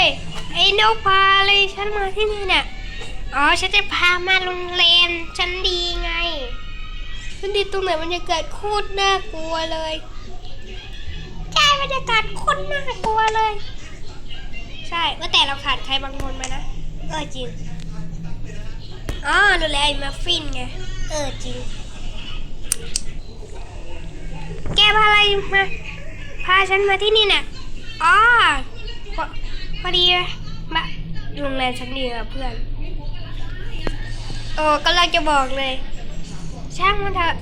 ยไอ้นกพาเลยฉันมาที่นี่เนี่ย อ๋อ ฉันจะพามาโรงแรมฉันดีไงฉันดีตรงไหนมันจะเกิดโคตรน่ากลัวเลย ใช่บรรยากาศโคตรน่ากลัวเลย ใช่ว่าแต่เราขาดใครบางคนไหมนะ เออจริง อ๋อดูแลไอ้มัฟฟินไง เออจริง แกพาอะไรมา พาฉันมาที่นี่เนี่ยอ๋อ พอดีมาโรงแรมฉันดีกับเพื่อน โอ้กำลังจะบอกเลย ช่างมันเถอะ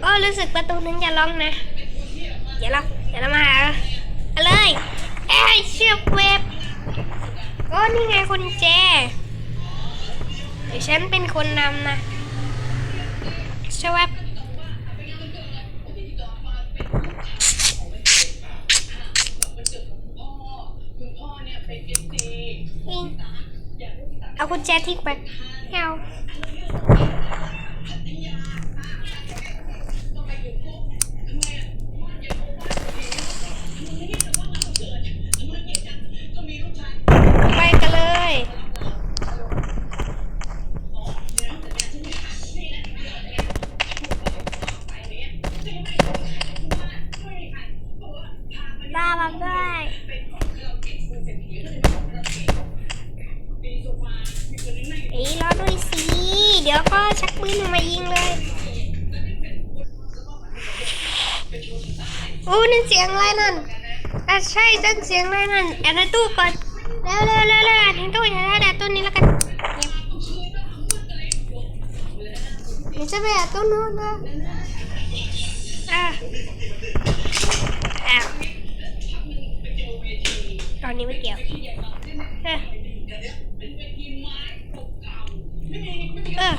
โอ้รู้สึกประตูนั้นจะล็อกนะ เดี๋ยวเราเดี๋ยวเรามาหาเอาเลยเอ้ยเชือกเว็บโอ้นี่ไงคุณแจเดี๋ยวฉันเป็นคนนำนะชวับ แจทิ้งไปไม่เงา ชักปืนออกมายิงเลยโอ้นั่นเสียงอะไรนั่นอะใช่นั่นเสียงอะไรนั่นแอบในตู้ก่อนเร็วเร็วเร็วเร็วแอบในตู้อย่าได้แอบตู้นี้แล้วกันเดี๋ยวจะไปแอบตู้นู้นนะอะอ้าวตอนนี้ไม่เกี่ยวเออเออ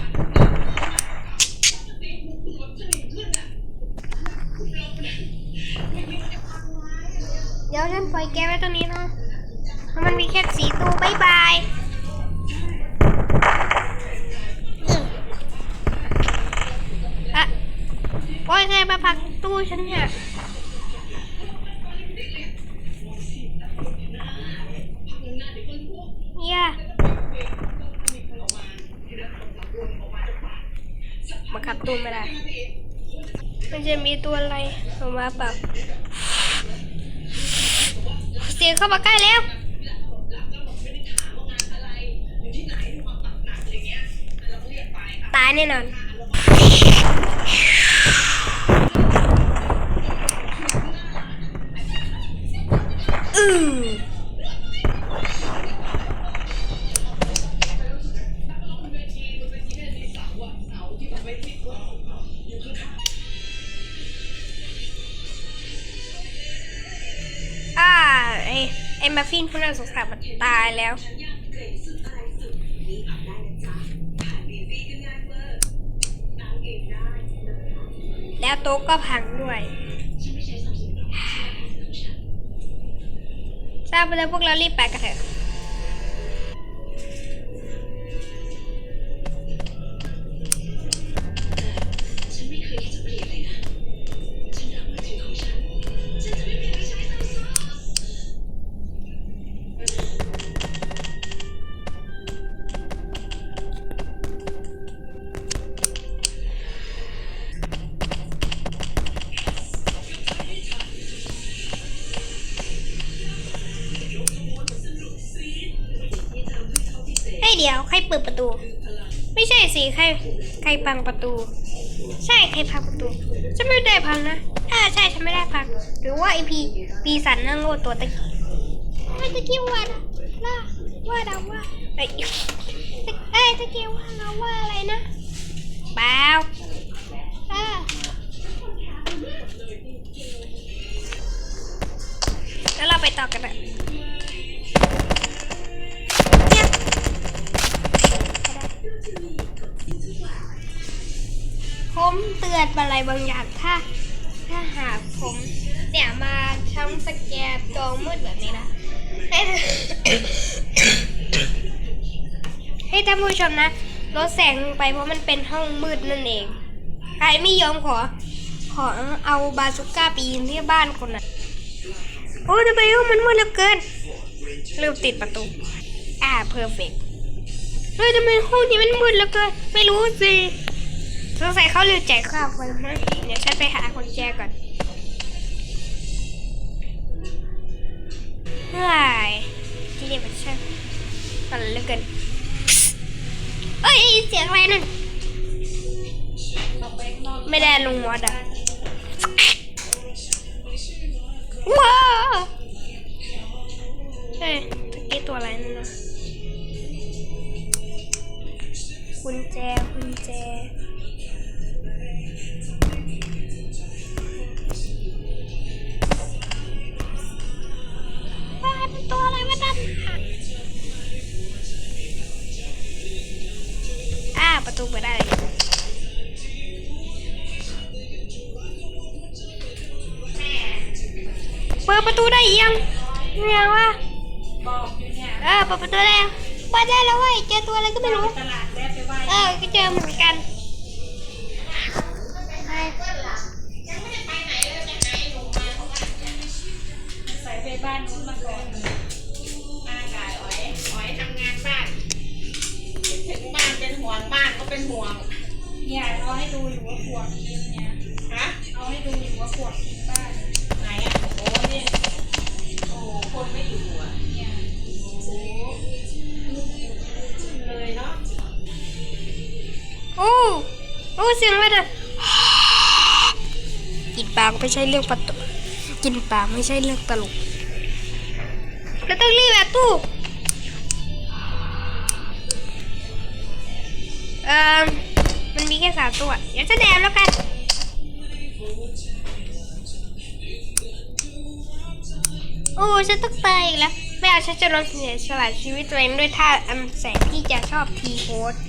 เดี๋ยวฉันปล่อย แกไว้ตรงนี้เนาะเพราะมันมีแค่สีตัวบายบายอืมอะปล่อยแกมาพักตู้ฉันเนี่ยเนี่ยมาขับตู้ไม่ได้ มันจะมีตัวอะไรออกมาเปล่า เข้ามาใกล้แล้วตายแน่นอนอือ ไอไอมาฟินผู้น่าสงสารมันตายแล้วแล้วโต๊ะก็พังด้วยทราบไปแล้วพวกเรารีบไปกันเถอะ เดี๋ยวใครเปิดประตู ไม่ใช่สิใครใครพังประตู ใช่ใครพังประตูฉันไม่ได้พังนะอ่าใช่ฉันไม่ได้พัง หรือว่าไอพีปีสันนั่งโง่ตัวตะกี้ไม่ตะกี้ว่านะล่าว่าดาว่าไอ้ยเอ้ยตะกี้ว่าเราว่าอะไรนะเปล่าอ่าแล้วเราไปต่อกันเลย ผมเตือนอะไรบางอย่างถ้า ถ้าหากผมเนี่ยมาช้ำสแกนจอมืดแบบนี้นะ ให้ให้ท่านผู้ชมนะลดแสงลงไปเพราะมันเป็นห้องมืดนั่นเอง ใครไม่ยอมขอ ขอเอาบาซูก้าปยิงที่บ้านคนน่ะโอ้ทำไมห้องมันมืดเหลือเกินลืมติดประตู อ่าเพอร์เฟกเฮ้ยทำไมห้องนี้มันมืดแล้วเกินไม่รู้สิ สงสัยเขาลืมแจกข้าวไปมั้งเดี๋ยวฉันไปหาคนแจกก่อนเฮ้ยที่นี่มันช่างมันเลือเกินเอ้ยเสียงอะไรนั่นไม่ได้ลงมอดอะว้าเฮ้ยตะกี้ตัวอะไรนั่นนะกุญแจกุญแจ วเปิดได้แล้วเว้ยเจอตัวอะไรก็ไม่รู้ ตลาดแวะไปไหว้เออ ก็เจอเหมือนกันใส่ไปบ้านนู้นมาก่อนมากายอ๋อยอ๋อยทำงานบ้านคิดถึงบ้านเป็นห่วงบ้านก็เป็นห่วง เนี่ยเอาให้ดูอยู่ว่าปวดจริงเนี่ย ฮะ เอาให้ดูอยู่ว่าปวดจริงบ้านไหน เสียงอะไรน่ะกินปลาก็ไม่ใช่เรื่องประตูกินปลาไม่ใช่เรื่องตลกเราต้องรีบแบบตู้เอ่อมันมีแค่สามตัวเดี๋ยวจะแดมแล้วกันโอ้ฉันต้องตายอีกแล้ว ไม่เอาฉันจะลองเสียสละชีวิตตัวเองด้วยท่าอันแสนที่จะชอบทีโพสไม่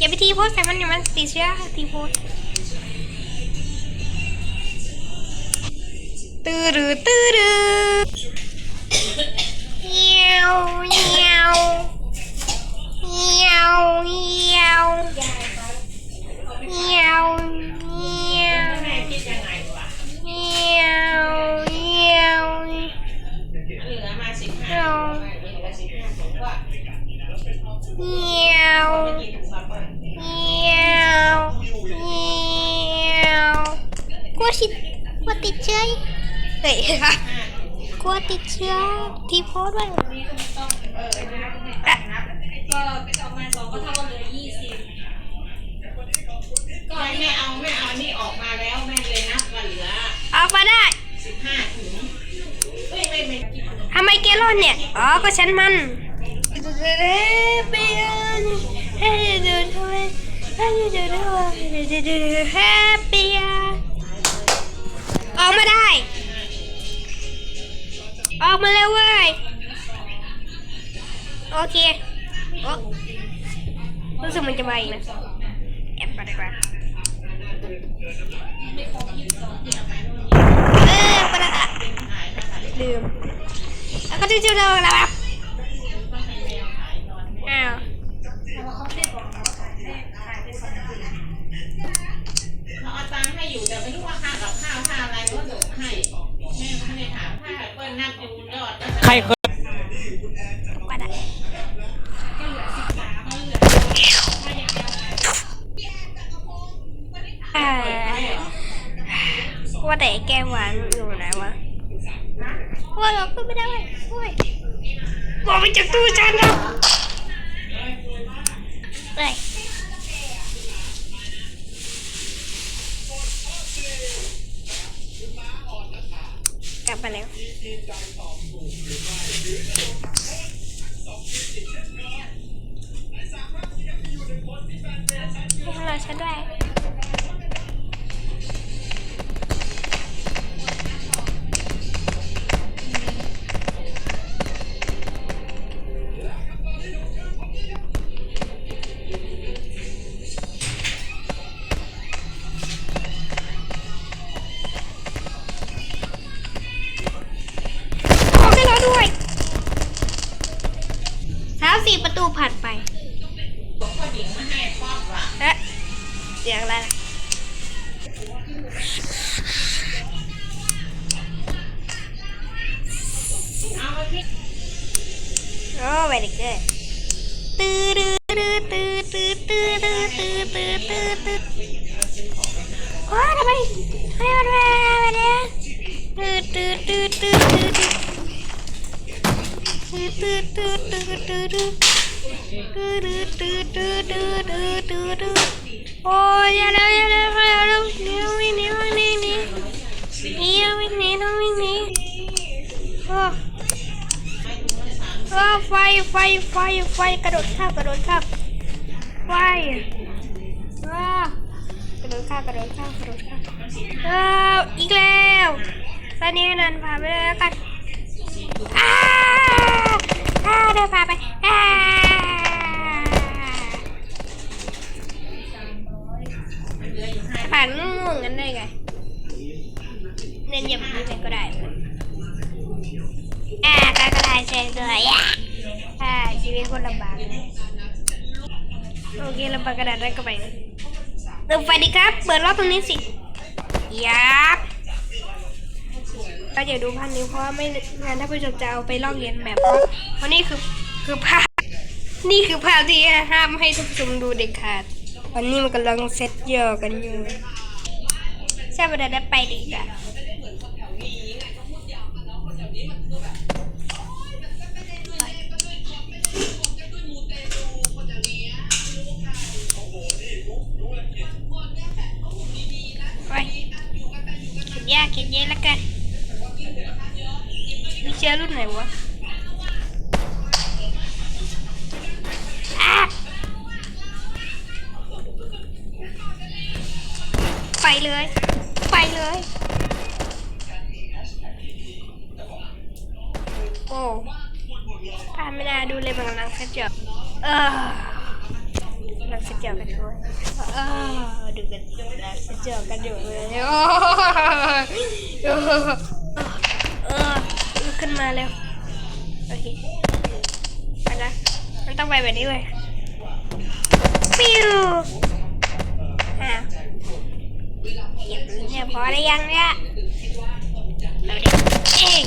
อย่าไปทีโพสแต่มันอย่ามันติดเชื้อทีโพสตื้อรือตื้อรือ กลัวชิดกลัวติดเชื้อเฮ้ยห้ากลัวติดเชื้อทีโพสด้วยนี่ก็ไม่ต้องเออนับนับนับก็สองมาสองก็เท่ากันเลยยี่สิบก็ไม่เอาไม่เอานี่ออกมาแล้วแม่เลยนับว่าเหลือออกมาได้สิบห้าถุงเอ้ยไม่ไม่ทำไมแกรอดเนี่ย อ๋อ ก็ฉันมัน ออกมาได้ ออกมาแล้วเว้ย โอเคโอ้รู้สึกมันจะมาอีกนะแอบไปไดีกว่าเออไปละลืมแล้วก็ชิวๆเราแล้ว ว่าแต่ไอ้แกหวานอยู่ไหนวะว่าเราก็ไม่ได้เว้ยโอ้ยบอกไปจากตู้ฉันแล้วเฮ้ยกลับมาแล้ว ตู้ผ่านไปเอ๊ะเสียงอะไรโอ้ไปดิเกอร์ตื้อตื้อตื้อตื้อตื้อตื้อตื้อตื้อตื้อตื้อตื้อโอ้ทำไมทำไมมันมาเนี่ยตื้อตื้อตื้อตื้อตื้อตื้อตื้อตื้อตื้อตื้อ ตื้อตื้อตื้อตื้อตื้อตื้อตื้อตื้อโอ้ยอย่าเร็วอย่าเร็วอย่าเร็วหนีวิ่งหนีวิ่งหนีหนีหนีวิ่งหนีต้องวิ่งหนีโอ้เออไฟไฟไฟไฟกระโดดข้ามกระโดดข้ามไฟว้ากระโดดข้ามกระโดดข้ามกระโดดข้ามเอออีกแล้วตอนนี้นันพาไปแล้วกันอ้าอ้าเดินพาไปอ้าานง่วงๆงั้นได้ไงเน้นอย่างนี้ก็ได้อ่าก็ก็ได้เช่นด้วยอะอ่าชีวิตคนลำบากโอเคลำบากกระดาษได้ก็ไปเติมไฟดีครับ เปิดรอบตรงนี้สิยับก็อย่าดูภาพนี้เพราะว่าไม่งานถ้าผู้ชมจะเอาไปลอกเรียนแบบเพราะเพราะนี่คือคือภาพนี่คือภาพที่ห้ามให้ทุกชมดูเด็ดขาดตอนนี้มันกำลังเซตเยอะกันอยู่ ช่ประเด็นได้ไปดีกว่าไปเขียนยากเขียนเย็นแล้วกันมีเชื้อรุ่นไหนวะอะไปเลย อดูกันกำลังกระจอกันอยู่เลยโอ้เออลุกขึ้นมาเร็วโอเคไปนะมันต้องไปแบบนี้เลยปิวอะเนี่ยพอได้ยังเนี่ยเราดิเอง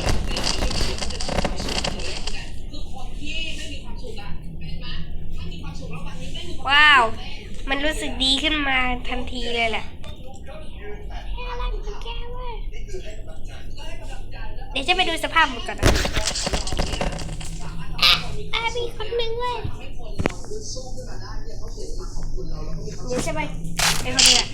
ว้าว มันรู้สึกดีขึ้นมาทันทีเลยแหละเดี๋ยวจะไปดูสภาพมันก่อนนะอะอะมีคนนึงเว้ยเดี๋ยวจะไปไปคนเดียว